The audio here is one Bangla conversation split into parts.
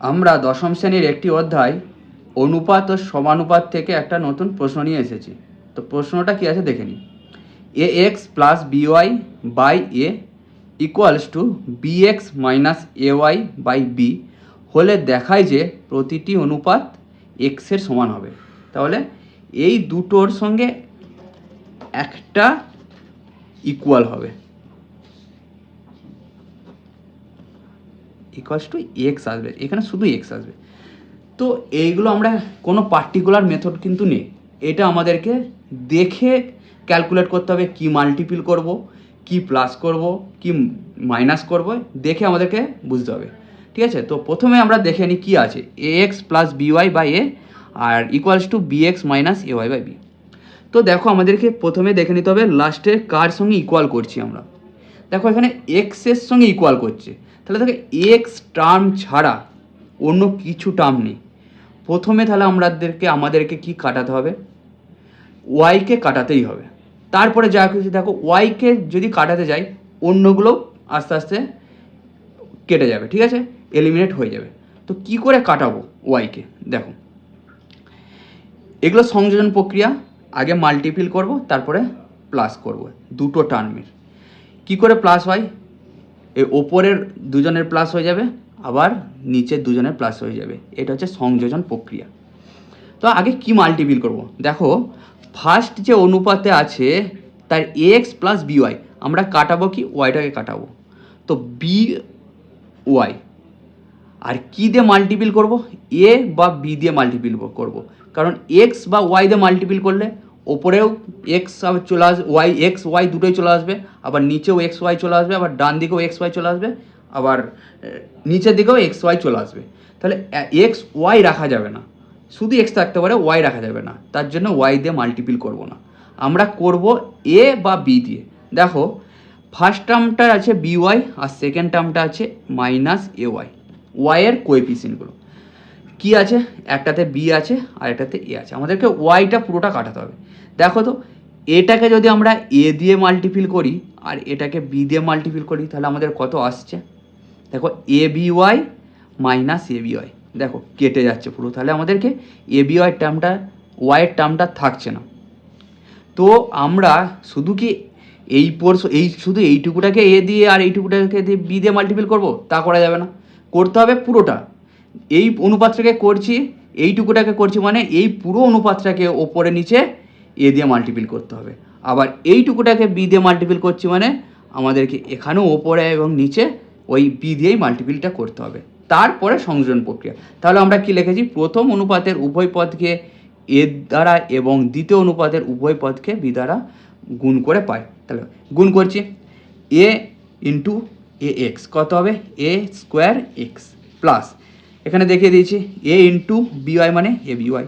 আমরা দশম শ্রেণির একটি অধ্যায় অনুপাত ও সমানুপাত থেকে একটা নতুন প্রশ্ন নিয়ে এসেছি। তো প্রশ্নটা কি আছে দেখে নিই। A X plus B Y by A equals to B X minus A Y by B হলে দেখায় যে প্রতিটি অনুপাত এক্সের সমান হবে। তাহলে এই দুটোর সঙ্গে একটা ইকুয়াল হবে। ইকুয়ালস টু এক্স আসবে। এখানে শুধু এক্স আসবে। তো এইগুলো আমরা কোনো পার্টিকুলার মেথড কিন্তু নেই। এটা আমাদেরকে দেখে ক্যালকুলেট করতে হবে কি মাল্টিপিল করব, কি প্লাস করব, কি মাইনাস করব, দেখে আমাদেরকে বুঝতে হবে। ঠিক আছে? তো প্রথমে আমরা দেখে নিই কী আছে। A X plus B Y by A R equals to B X minus A Y by B তো দেখো আমাদেরকে প্রথমে দেখে নিতে হবে লাস্টে কার সঙ্গে ইকুয়াল করছি আমরা? দেখো এখানে এক্সের সঙ্গে ইকুয়াল করছে। তাহলে দেখো এক্স টার্ম ছাড়া অন্য কিছু টার্ম নেই। প্রথমে তাহলে আমাদেরকে আমাদেরকে কি কাটাতে হবে? ওয়াইকে কাটাতেই হবে। তারপরে যা কিছু দেখো ওয়াইকে যদি কাটাতে যাই, অন্যগুলো আস্তে আস্তে কেটে যাবে, ঠিক আছে? এলিমিনেট হয়ে যাবে। তো কি করে কাটাবো ওয়াইকে দেখো। এগুলো সংযোজন প্রক্রিয়া, আগে মাল্টিপিল করব, তারপরে প্লাস করব, দুটো টার্মের কি করে প্লাস হয়? এই ওপরের দুজনের প্লাস হয়ে যাবে, আবার নিচের দুজনের প্লাস হয়ে যাবে। এটা হচ্ছে সংযোজন প্রক্রিয়া। তো আগে কি মাল্টিপিল করব? দেখো ফার্স্ট যে অনুপাতে আছে, তার এক্স প্লাস বিওয়াই আমরা কাটাবো কি? ওয়াইটাকে কাটাবো। তো বি ওয়াই আর কি দিয়ে মাল্টিপিল করব? এ বা বি দিয়ে মাল্টিপিল করব। কারণ এক্স বা ওয়াই দিয়ে মাল্টিপিল করলে ওপরেও এক্স চলে আসবে ওয়াই এক্স ওয়াই দুটোই চলে আসবে, আবার নিচেও এক্স ওয়াই চলে আসবে, আবার ডান দিকেও এক্স ওয়াই চলে আসবে, আবার নিচের দিকেও এক্স ওয়াই চলে আসবে। তাহলে এক্স ওয়াই রাখা যাবে না। শুধু এক্স থাকতে পারে ওয়াই রাখা যাবে না। তার জন্য ওয়াই দিয়ে মাল্টিপিল করব না। আমরা করব এ বা বি দিয়ে। দেখো ফার্স্ট টার্মটা আছে বি ওয়াই আর সেকেন্ড টার্মটা আছে মাইনাস এ ওয়াই ওয়াইয়ের কোয়েফিসিয়েন্টগুলো কি আছে? একটাতে বি আছে আর একটাতে এ আছে। আমাদেরকে ওয়াইটা পুরোটা কাটাতে হবে। দেখো তো, এটাকে যদি আমরা এ দিয়ে মাল্টিপিল করি, আর এটাকে বি দিয়ে মাল্টিপিল করি, তাহলে আমাদের কত আসছে? দেখো A B Y minus A B Y দেখো, কেটে যাচ্ছে পুরো। তাহলে আমাদেরকে এ বি ওয়াই টার্মটা ওয়াইয়ের টার্মটা থাকছে না। তো আমরা শুধু কি এই পোর্স এই শুধু এইটুকুটাকে এ দিয়ে আর এইটুকুটাকে দিয়ে বি দিয়ে মাল্টিপিল করব? তা করা যাবে না। করতে হবে পুরোটা। এই অনুপাতটাকে করছি, এইটুকুটাকে করছি মানে এই পুরো অনুপাতটাকে ওপরে নিচে এ দিয়ে মাল্টিপিল করতে হবে। আবার এইটুকুটাকে বি দিয়ে মাল্টিপিল করছি মানে আমাদেরকে এখানেও ওপরে এবং নিচে ওই বি দিয়েই মাল্টিপিলটা করতে হবে। তারপরে সংযোজন প্রক্রিয়া। তাহলে আমরা কি লিখেছি? প্রথম অনুপাতের উভয় পদকে এ দ্বারা এবং দ্বিতীয় অনুপাতের উভয় পদকে বি দ্বারা গুণ করে পাই। তাহলে গুণ করছি। এ ইন্টু এ এক্স কত হবে? এ স্কোয়ার এক্স প্লাস এখানে দেখিয়ে দিয়েছি এ ইন্টু বিওয়াই মানে এ বিওয়াই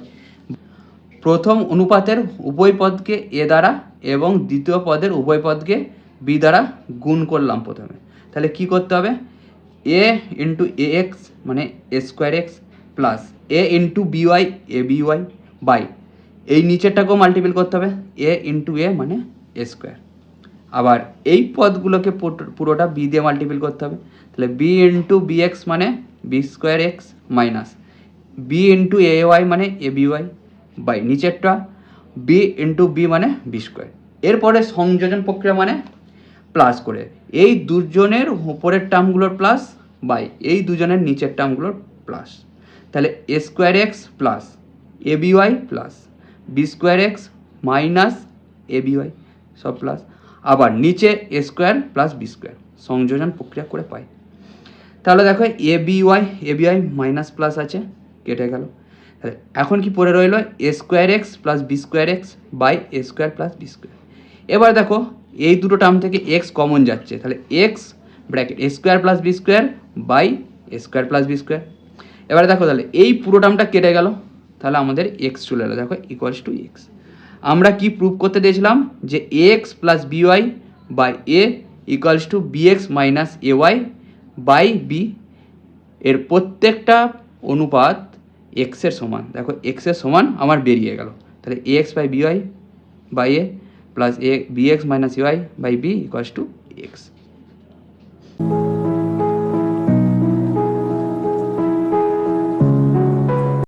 প্রথম অনুপাতের উভয় পদকে এ দ্বারা এবং দ্বিতীয় পদের উভয় পদকে বি দ্বারা গুণ করলাম প্রথমে। তাহলে কি করতে হবে? এ ইন্টু এ এক্স মানে A square X plus A into B Y A B Y by এই নিচেরটাকেও মাল্টিপল করতে হবে। এ ইন্টু এ মানে এ স্কোয়ার আবার এই পদগুলোকে পুরোটা বি দিয়ে মাল্টিপল করতে হবে। তাহলে বি ইন্টু বি এক্স মানে B square X minus B into A Y মানে এ বি ওয়াই বাই নিচেরটা বি ইন্টু বি মানে বি স্কোয়ার এরপরে সংযোজন প্রক্রিয়া মানে প্লাস করে। এই দুজনের উপরের টার্মগুলোর প্লাস বাই এই দুজনের নিচের টার্মগুলোর প্লাস তাহলে A square X plus A B Y plus B square X minus A B Y সব প্লাস আবার নিচে A square plus B square সংযোজন প্রক্রিয়া করে পাই। তাহলে দেখো A B Y, A B Y minus plus আছে, কেটে গেল। তাহলে এখন কি পড়ে রইল? A square X plus B square X by A square plus B square এবার দেখো, এই দুটো টার্ম থেকে এক্স কমন যাচ্ছে। তাহলে X bracket A square plus B square by A square plus B square এবারে দেখো তাহলে, এই পুরো টার্মটা কেটে গেল। তাহলে আমাদের এক্স চলে এলো। দেখো ইকুয়ালস টু এক্স আমরা কি প্রুভ করতে দিয়েছিলাম? যে X plus B Y by A equals to B X minus A Y by B এর প্রত্যেকটা অনুপাত এক্সের সমান। দেখো এক্সের সমান আমার বেরিয়ে গেল। তাহলে A X by B Y by A plus A B X minus U I by B equals to X